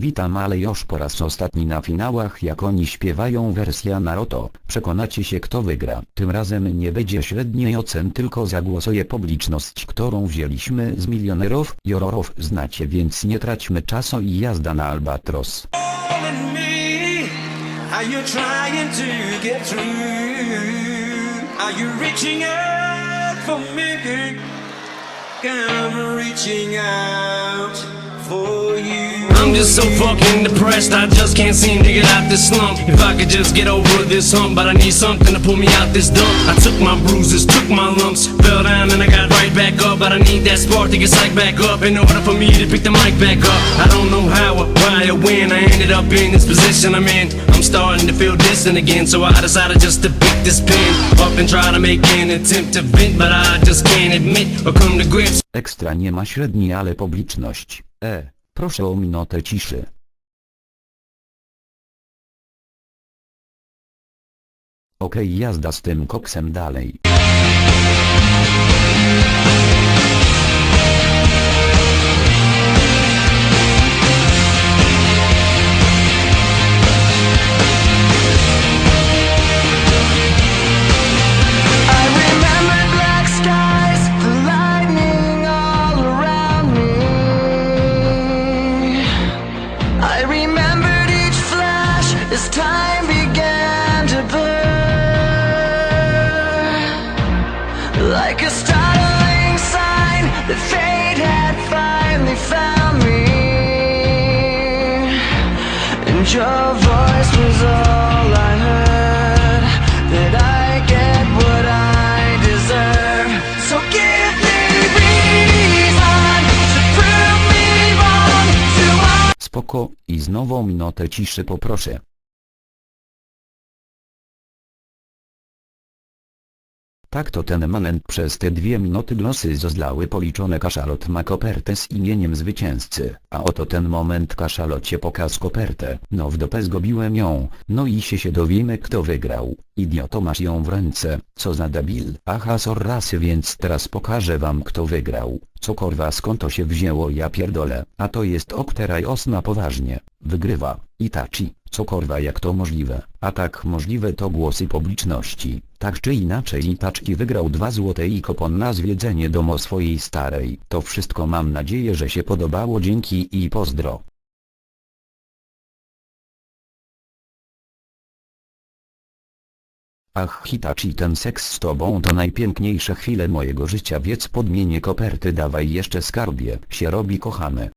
Witam ale już po raz ostatni na finałach jak oni śpiewają wersja Naruto. Przekonacie się kto wygra. Tym razem nie będzie średniej ocen tylko zagłosuje publiczność którą wzięliśmy z milionerów. Jororów znacie więc nie traćmy czasu i jazda na Albatros. I'm reaching out for you. I'm just so fucking depressed, I just can't seem to get out this slump. If I could just get over this hump, but I need something to pull me out this dump. I took my bruises, took my lumps, fell down and I got right back up. But I need that spark to get psyched back up in order for me to pick the mic back up. I don't know how or why or when I ended up in this position I'm in. I'm starting to feel distant again, so I decided just to pick this pen up and try to make an attempt to vent, but I just can't admit or come to grips. Ekstra nie ma średniej ale publiczność. E, proszę o minutę ciszy. Okej jazda z tym koksem dalej. Time began to. Like a startling sign that fate had finally found me. And your voice was all I heard. That I get what I deserve. So give me reason to prove me wrong. Spoko, i znowu minutę ciszy poproszę. Tak to ten manent przez te dwie minuty glosy zostały policzone kaszalot ma kopertę z imieniem zwycięzcy, a oto ten moment kaszalocie pokaz kopertę, no w dopę zgobiłem ją, no i się się dowiemy kto wygrał, idioto masz ją w ręce, co za debil, aha sorrasy więc teraz pokażę wam kto wygrał, co korwa skąd to się wzięło? Ja pierdolę, a to jest okteraj osna poważnie, wygrywa, Itachi, co korwa jak to możliwe, a tak możliwe to głosy publiczności, tak czy inaczej Itachi wygrał dwa złote i kopon na zwiedzenie domu swojej starej, to wszystko mam nadzieję że się podobało. Dzięki i pozdro. Ach Hitachi ten seks z tobą to najpiękniejsze chwile mojego życia więc podmienię koperty dawaj jeszcze skarbie. Się robi kochane